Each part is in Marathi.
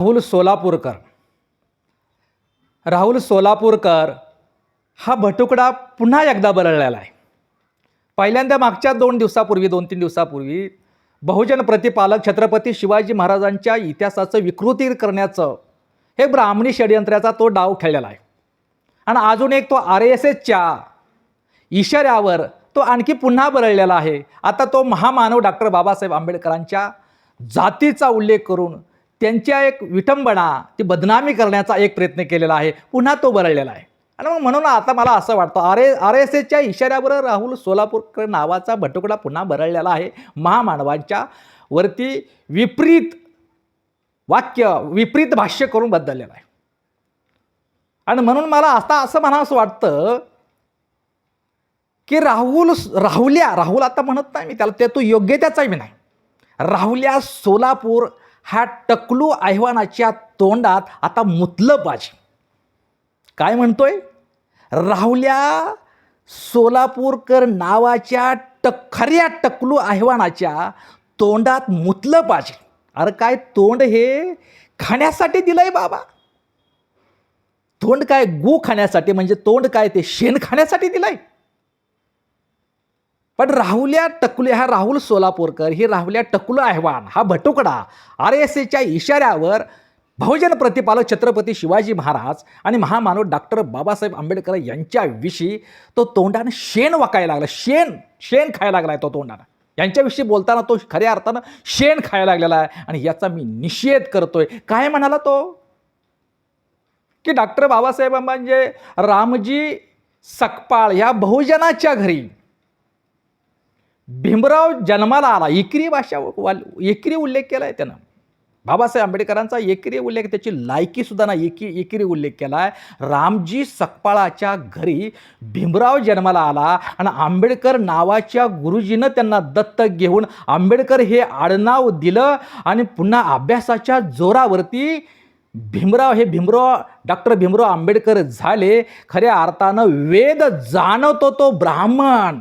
राहुल सोलापूरकर. राहुल सोलापूरकर हा भटुकडा पुन्हा एकदा बरळलेला आहे. पहिल्यांदा मागच्या दोन दिवसापूर्वी दोन तीन दिवसापूर्वी बहुजन प्रतिपालक छत्रपती शिवाजी महाराजांच्या इतिहासाचं विकृती करण्याचं हे ब्राह्मणी षडयंत्राचा तो डाव खेळलेला आहे. आणि अजून एक तो आर एस एसच्या इशाऱ्यावर तो आणखी पुन्हा बरळलेला आहे. आता तो महामानव डॉक्टर बाबासाहेब आंबेडकरांच्या जातीचा उल्लेख करून त्यांच्या एक विटंबना ती बदनामी करण्याचा एक प्रयत्न केलेला आहे. पुन्हा तो बरळलेला आहे. आणि मग म्हणून आता मला असं वाटतं आर ए आर एस एसच्या इशाऱ्यावर राहुल सोलापूरकर नावाचा भटुकडा पुन्हा बरळलेला आहे. महामानवांच्या वरती विपरीत वाक्य विपरीत भाष्य करून बदललेलं आहे. आणि म्हणून मला आता असं म्हणा असं वाटतं की राहुल राहुल्या राहुल आता म्हणत नाही मी त्याला ते तो योग्यतेचाही मी नाही. राहुल्या सोलापूर ह्या टकलू आव्हानाच्या तोंडात आता मुतलं पाहिजे काय म्हणतोय? राहुल्या सोलापूरकर नावाच्या टक खऱ्या टकलू आव्हानाच्या तोंडात मुतलं पाहिजे अरे काय तोंड हे खाण्यासाठी दिलंय बाबा. तोंड काय गू खाण्यासाठी म्हणजे तोंड काय ते शेण खाण्यासाठी दिलंय? पण राहुल्या टकुले हा राहुल सोलापूरकर ही राहुल्या टकुलं अहवान हा भटुकडा आर एस एच्या इशाऱ्यावर बहुजन प्रतिपालक छत्रपती शिवाजी महाराज आणि महामानव डॉक्टर बाबासाहेब आंबेडकर यांच्याविषयी तो तोंडानं शेण वाकायला लागला. शेण शेण खायला लागला आहे तो तोंडानं. यांच्याविषयी बोलताना तो खऱ्या अर्थानं शेण खायला लागलेला आहे आणि याचा मी निषेध करतोय. काय म्हणाला तो? की डॉक्टर बाबासाहेब म्हणजे रामजी सकपाळ ह्या बहुजनाच्या घरी भीमराव जन्माला आला. एकरी भाषा वाल एकरी उल्लेख केला आहे त्यानं. बाबासाहेब आंबेडकरांचा एकरी उल्लेख त्याची लायकी सुद्धा ना एकी एकरी उल्लेख केला आहे रामजी सकपाळाच्या घरी भीमराव जन्माला आला आणि आंबेडकर नावाच्या गुरुजीनं त्यांना दत्तक घेऊन आंबेडकर हे आडनाव दिलं आणि पुन्हा अभ्यासाच्या जोरावरती भीमराव हे भीमराव डॉक्टर भीमराव आंबेडकर झाले. खऱ्या अर्थानं वेद जाणवतो तो ब्राह्मण.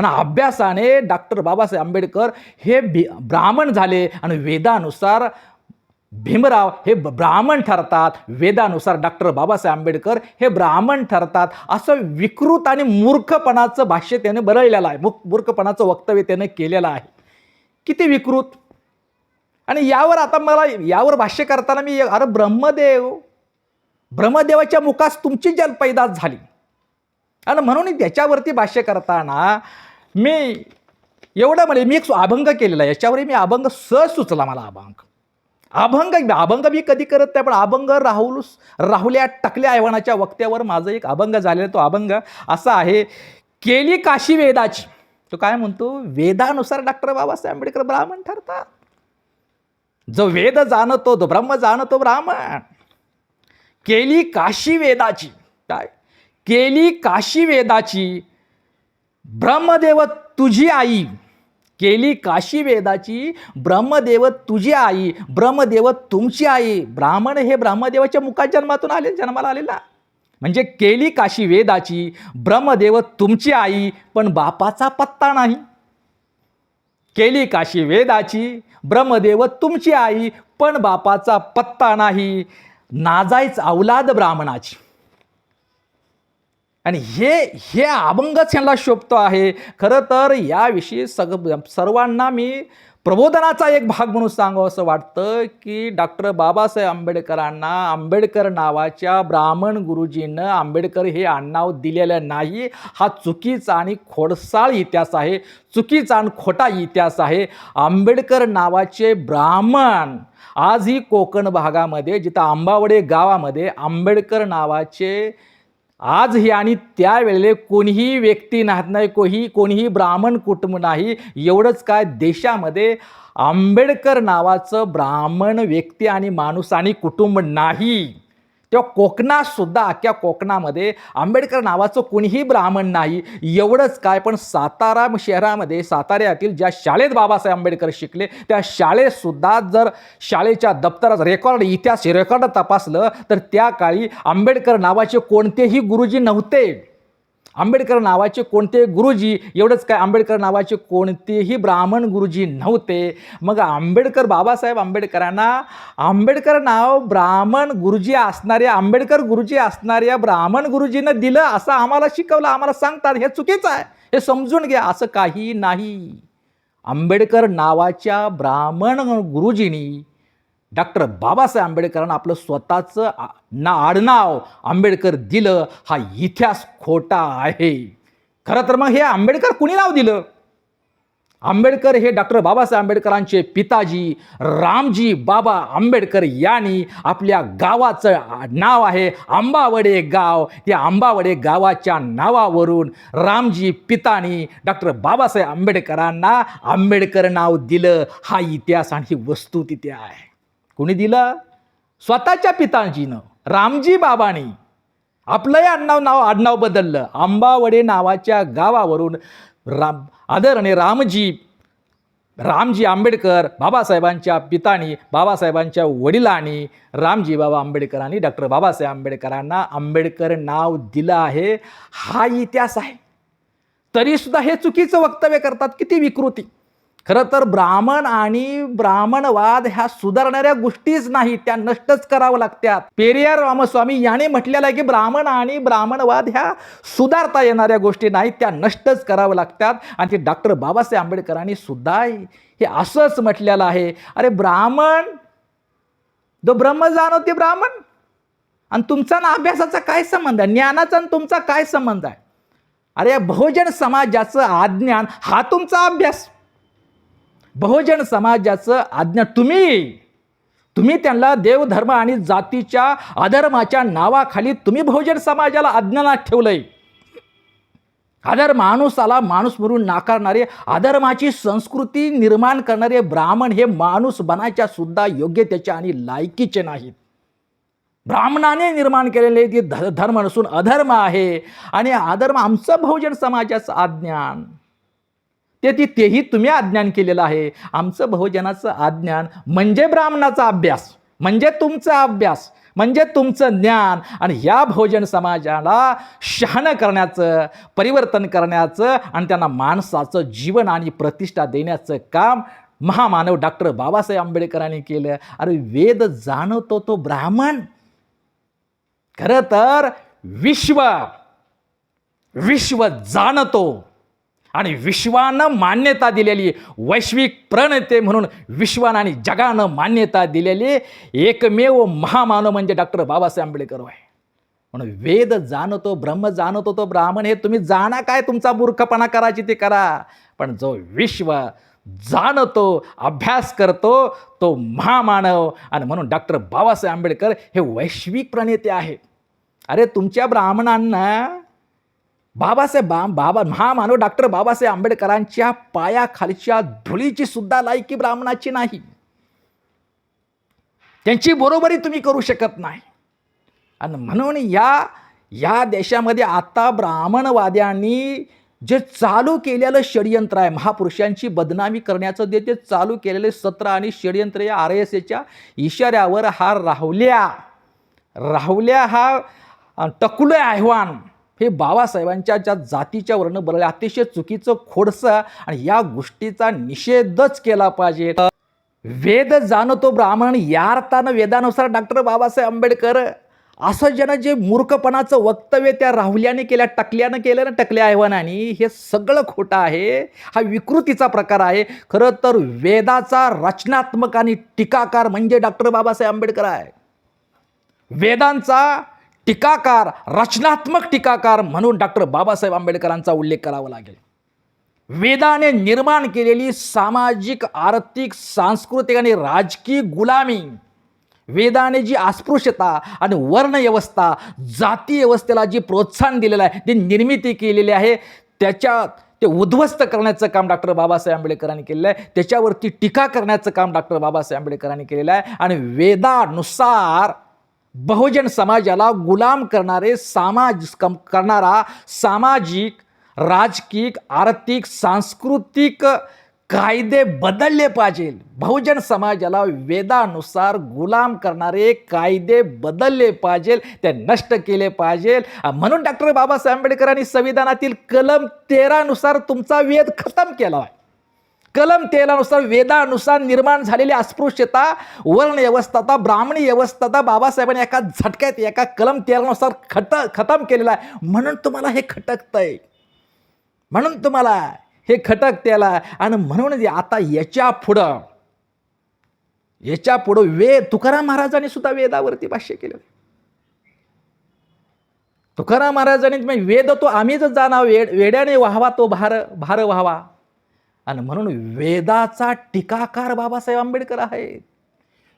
आणि अभ्यासाने डॉक्टर बाबासाहेब आंबेडकर हे भी ब्राह्मण झाले आणि वेदानुसार भीमराव हे ब्राह्मण ठरतात. वेदानुसार डॉक्टर बाबासाहेब आंबेडकर हे ब्राह्मण ठरतात. असं विकृत आणि मूर्खपणाचं भाष्य त्याने बरळलेलं आहे. मुख मूर्खपणाचं वक्तव्य त्याने केलेलं आहे. किती विकृत. आणि यावर आता मला यावर भाष्य करताना मी अरे ब्रह्मदेव ब्रह्मदेवाच्या मुखास तुमची जलपैदास झाली. आणि म्हणून त्याच्यावरती भाष्य करताना मी एवढं म्हणजे मी एक अभंग केलेला याच्यावरही मी अभंग सहज सुचला मला अभंग. अभंग अभंग मी कधी करत नाही पण अभंग राहुल राहुल्या टकल्या ऐवानाच्या वक्त्यावर माझं एक अभंग झालेलं तो अभंग असा आहे केली काशी वेदाची. तो काय म्हणतो? वेदानुसार डॉक्टर बाबासाहेब आंबेडकर ब्राह्मण ठरतात. जो वेद जाणतो तो ब्रह्म जाणतो ब्राह्मण. केली काशी वेदाची. काय? केली काशी वेदाची ब्रह्मदेव तुझी आई. केली काशी वेदाची ब्रह्मदेव तुझी आई ब्रह्मदेव तुमची आई. ब्राह्मण हे ब्रह्मदेवाच्या मुखात जन्मातून आले जन्माला आलेला. म्हणजे केली काशी वेदाची ब्रह्मदेव तुमची आई पण बापाचा पत्ता नाही. केली काशी वेदाची ब्रह्मदेव तुमची आई पण बापाचा पत्ता नाही. नाजायच अवलाद ब्राह्मणाची. आणि हे हे अभंगच यांना शोभतो आहे. खरं तर याविषयी सग सर्वांना मी प्रबोधनाचा एक भाग म्हणून सांगावं असं वाटतं की डॉक्टर बाबासाहेब आंबेडकरांना आंबेडकर नावाच्या ब्राह्मण गुरुजीनं आंबेडकर हे आडनाव दिलेलं नाही. हा चुकीचा आणि खोडसाळ इतिहास आहे. चुकीचा आणि खोटा इतिहास आहे. आंबेडकर नावाचे ब्राह्मण आजही कोकण भागामध्ये जिथं आंबावडे गावामध्ये आंबेडकर नावाचे आजही आणि त्यावेळेला कोणीही व्यक्ती नाहत नाही कोही कोणीही ब्राह्मण कुटुंब नाही. एवढंच काय देशामध्ये आंबेडकर नावाचं ब्राह्मण व्यक्ती आणि माणूस आणि कुटुंब नाही. तेव्हा कोकणात सुद्धा अख्ख्या कोकणामध्ये आंबेडकर नावाचं कोणीही ब्राह्मण नाही. एवढंच काय पण सातारा शहरामध्ये साताऱ्यातील ज्या शाळेत बाबासाहेब आंबेडकर शिकले त्या शाळेतसुद्धा जर शाळेच्या दप्तरात रेकॉर्ड इतिहास रेकॉर्ड तपासलं तर त्या काळी आंबेडकर नावाचे कोणतेही गुरुजी नव्हते. आंबेडकर नावाचे कोणते गुरुजी? एवढंच काय आंबेडकर नावाचे कोणतेही ब्राह्मण गुरुजी नव्हते. मग आंबेडकर बाबासाहेब आंबेडकरांना आंबेडकर नाव ब्राह्मण गुरुजी असणाऱ्या आंबेडकर गुरुजी असणाऱ्या ब्राह्मण गुरुजीनं दिलं असं आम्हाला शिकवलं आम्हाला सांगतात हे चुकीचं आहे हे समजून घ्या असं काही नाही. आंबेडकर नावाच्या ब्राह्मण गुरुजींनी डॉक्टर बाबासाहेब आंबेडकरांना आपलं स्वतःचं ना आडनाव आंबेडकर दिलं हा इतिहास खोटा आहे. खरं तर मग हे आंबेडकर कुणी नाव दिलं? आंबेडकर हे डॉक्टर बाबासाहेब आंबेडकरांचे पिताजी रामजी बाबा आंबेडकर यांनी आपल्या गावाचं नाव आहे आंबावडे गाव. त्या आंबावडे गावाच्या नावावरून रामजी पितानी डॉक्टर बाबासाहेब आंबेडकरांना आंबेडकर नाव दिलं. हा इतिहास आणि ही वस्तू तिथे आहे. कुणी दिलं? स्वतःच्या पिताजीनं. रामजी बाबांनी. आपलंही आडनाव नाव आडनाव बदललं. आंबावडे नावाच्या गावावरून राम आदरणीय रामजी रामजी आंबेडकर बाबासाहेबांच्या पितानी बाबासाहेबांच्या वडिलांनी रामजी बाबा आंबेडकरांनी डॉक्टर बाबासाहेब आंबेडकरांना आंबेडकर नाव दिलं आहे. हा इतिहास आहे. तरीसुद्धा हे चुकीचं वक्तव्य करतात. किती विकृती. खरं तर ब्राह्मण आणि ब्राह्मणवाद ह्या सुधारणाऱ्या गोष्टीच नाही त्या नष्टच करावं लागतात पेरियार रामस्वामी याने म्हटलेलं आहे की ब्राह्मण आणि ब्राह्मणवाद ह्या सुधारता येणाऱ्या गोष्टी नाहीत त्या नष्टच कराव्या लागतात आणि ते डॉक्टर बाबासाहेब आंबेडकरांनी सुद्धा हे असंच म्हटलेलं आहे. अरे ब्राह्मण जो ब्रह्म जाणवते ब्राह्मण. आणि तुमचा ना अभ्यासाचा काय संबंध आहे? ज्ञानाचा आणि तुमचा काय संबंध आहे? अरे बहुजन समाजाचं आज्ञान हा तुमचा अभ्यास. बहुजन समाजाचं आज्ञा तुम्ही. तुम्ही त्यांना देवधर्म आणि जातीच्या अधर्माच्या नावाखाली तुम्ही बहुजन समाजाला अज्ञानात ठेवलंय. आदर माणूसाला माणूस म्हणून नाकारणारे अधर्माची संस्कृती निर्माण करणारे ब्राह्मण हे माणूस बनायच्या सुद्धा योग्यतेचे आणि लायकीचे नाहीत. ब्राह्मणाने निर्माण केलेले ते ध धर्म नसून अधर्म आहे आणि अधर्म आमचं बहुजन समाजाचं अज्ञान ते ती तेही तुम्ही अज्ञान केलेलं आहे. आमचं बहुजनाचं अज्ञान म्हणजे ब्राह्मणाचा अभ्यास म्हणजे तुमचा अभ्यास म्हणजे तुमचं ज्ञान आणि या बहुजन समाजाला शहाणं करण्याचं परिवर्तन करण्याचं आणि त्यांना माणसाचं जीवन आणि प्रतिष्ठा देण्याचं काम महामानव डॉक्टर बाबासाहेब आंबेडकरांनी केलं. अरे वेद जाणवतो तो ब्राह्मण. खरं तर विश्व विश्व जाणतो. आणि विश्वानं मान्यता दिलेली वैश्विक प्रणेते म्हणून विश्वानं आणि जगानं मान्यता दिलेली एकमेव महामानव म्हणजे डॉक्टर बाबासाहेब आंबेडकर आहे म्हणून वेद जाणतो ब्रह्म जाणतो तो ब्राह्मण हे तुम्ही जाणा काय तुमचा मूर्खपणा करायची ते करा. पण जो विश्व जाणतो अभ्यास करतो तो महामानव आणि म्हणून डॉक्टर बाबासाहेब आंबेडकर हे वैश्विक प्रणेते आहेत. अरे तुमच्या ब्राह्मणांना बाबासाहेब बाबा महामानव डॉक्टर बाबासाहेब आंबेडकरांच्या पायाखालच्या धुळीची सुद्धा लायकी ब्राह्मणाची नाही. त्यांची बरोबरी तुम्ही करू शकत नाही. आणि म्हणून या या देशामध्ये आता ब्राह्मणवाद्यांनी जे चालू केलेलं षडयंत्र आहे महापुरुषांची बदनामी करण्याचं जे ते चालू केलेले सत्र आणि षडयंत्र या आर एस एच्या इशाऱ्यावर हा राहुल्या राहुल्या हा अ, टकुले आव्हान हे बाबासाहेबांच्या ज्या जातीच्या वर्ण बरं अतिशय चुकीचं खोडसं आणि या गोष्टीचा निषेधच केला पाहिजे. वेद जाणतो ब्राह्मण या अर्थानं वेदानुसार डॉक्टर बाबासाहेब आंबेडकर असं ज्यानं जे मूर्खपणाचं वक्तव्य त्या राहुल्याने केल्या टकल्यानं केलं ना टकल्या आव्हानाने हे सगळं खोटं आहे. हा विकृतीचा प्रकार आहे. खरं तर वेदाचा रचनात्मक आणि टीकाकार म्हणजे डॉक्टर बाबासाहेब आंबेडकर आहे. वेदांचा टीकाकार रचनात्मक टीकाकार म्हणून डॉक्टर बाबासाहेब आंबेडकरांचा उल्लेख करावा लागेल. वेदाने निर्माण केलेली सामाजिक आर्थिक सांस्कृतिक आणि राजकीय गुलामी वेदाने जी अस्पृश्यता आणि वर्णव्यवस्था जाती व्यवस्थेला जी प्रोत्साहन दिलेलं आहे जी निर्मिती केलेली आहे त्याच्यात ते उद्ध्वस्त करण्याचं काम डॉक्टर बाबासाहेब आंबेडकरांनी केलेलं आहे. त्याच्यावरती टीका करण्याचं काम डॉक्टर बाबासाहेब आंबेडकरांनी केलेलं आहे. आणि वेदानुसार बहुजन समाजाला गुलाम करणारे समाज कम करणारा सामाजिक राजकीय आर्थिक सांस्कृतिक कायदे बदलले पाहिजे. बहुजन समाजाला वेदानुसार गुलाम करणारे कायदे बदलले पाहिजे ते नष्ट केले पाहिजे. म्हणून डॉक्टर बाबासाहेब आंबेडकरांनी संविधानातील कलम तेरानुसार तुमचा वेद खतम केला आहे. कलम तेरानुसार वेदानुसार निर्माण झालेली अस्पृश्यता वर्ण व्यवस्थाता ब्राह्मणी व्यवस्थाता बाबासाहेबांनी एका झटक्यात एका कलम तेरानुसार खट खतम केलेला आहे. म्हणून तुम्हाला हे खटकतंय. म्हणून तुम्हाला हे खटक त्याला आणि म्हणून आता याच्या पुढं याच्या पुढं वेद तुकाराम महाराजांनी सुद्धा वेदावरती भाष्य केलं. तुकाराम महाराजांनी म्हणजे वेद तो आम्हीच जाणा वेड वेड्याने व्हावा तो भार भार व्हावा. आणि म्हणून वेदाचा टीकाकार बाबासाहेब आंबेडकर आहेत.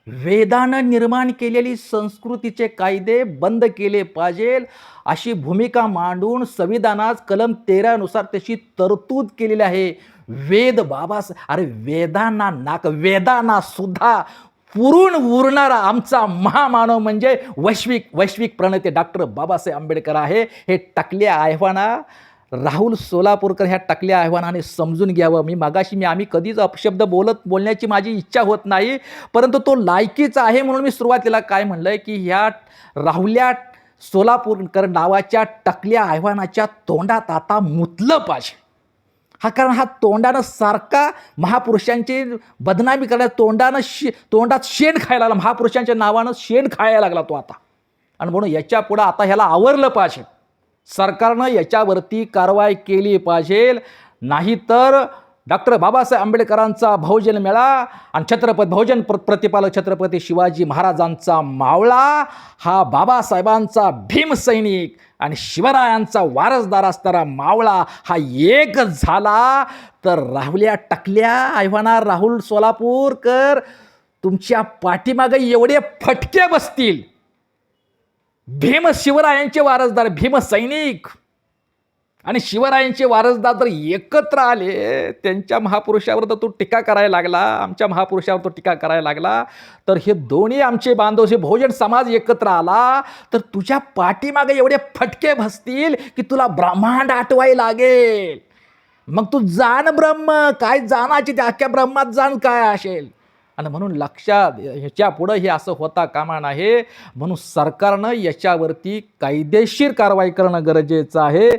वेदानं निर्माण केलेली संस्कृतीचे कायदे बंद केले पाहिजे अशी भूमिका मांडून संविधानात कलम तेरानुसार त्याची तरतूद केलेली आहे. वेद बाबास अरे वेदांना नाक वेदांना सुद्धा पुरून उरणारा आमचा महामानव म्हणजे वैश्विक वैश्विक प्रणेते डॉक्टर बाबासाहेब आंबेडकर आहे. हे टाकले आव्हाना. राहुल सोलापूरकर ह्या टाकल्या आव्हानाने समजून घ्यावं. मी मागाशी मी आम्ही कधीच अपशब्द बोलत बोलण्याची माझी इच्छा होत नाही परंतु तो लायकीचा आहे म्हणून मी सुरुवातीला काय म्हणलं आहे की ह्या राहुल्या सोलापूरकर नावाच्या टकल्या आव्हानाच्या तोंडात आता मुतलं पाहिजे. हा कारण हा तोंडानं सारखा महापुरुषांची बदनामी करण्या तोंडानं शे तोंडात शेण खायला लागला. महापुरुषांच्या नावानं शेण खायला लागला तो आता. आणि म्हणून याच्या पुढं आता ह्याला आवरलं पाहिजे. सरकारनं याच्यावरती कारवाई केली पाहिजे. नाहीतर डॉक्टर बाबासाहेब आंबेडकरांचा बहुजन मेळा आणि छत्रपती बहुजन प्र प्रतिपालक छत्रपती शिवाजी महाराजांचा मावळा हा बाबासाहेबांचा भीमसैनिक आणि शिवरायांचा वारसदार असणारा मावळा हा एक झाला. तर राहुल्या टकल्या आव्हाना राहुल सोलापूरकर तुमच्या पाठीमागे एवढे फटके बसतील. भीम शिवरायांचे वारसदार भीम सैनिक. आणि शिवरायांचे वारसदार जर एकत्र आले त्यांच्या महापुरुषावर तर तो टीका करायला लागला आमच्या महापुरुषावर तो टीका करायला लागला. तर हे दोन्ही आमचे बांधव हे बहुजन समाज एकत्र आला तर तुझ्या पाठीमागे एवढे फटके भसतील की तुला ब्रह्मांड आठवाय लागेल. मग तू जाण ब्रह्म काय जाणाची त्या अख्ख्या ब्रह्मात जाण काय असेल? आणि म्हणून लक्षात ह्याच्या पुढं हे असं होता कामा नाही म्हणून सरकारनं याच्यावरती कायदेशीर कारवाई करणं गरजेचं आहे.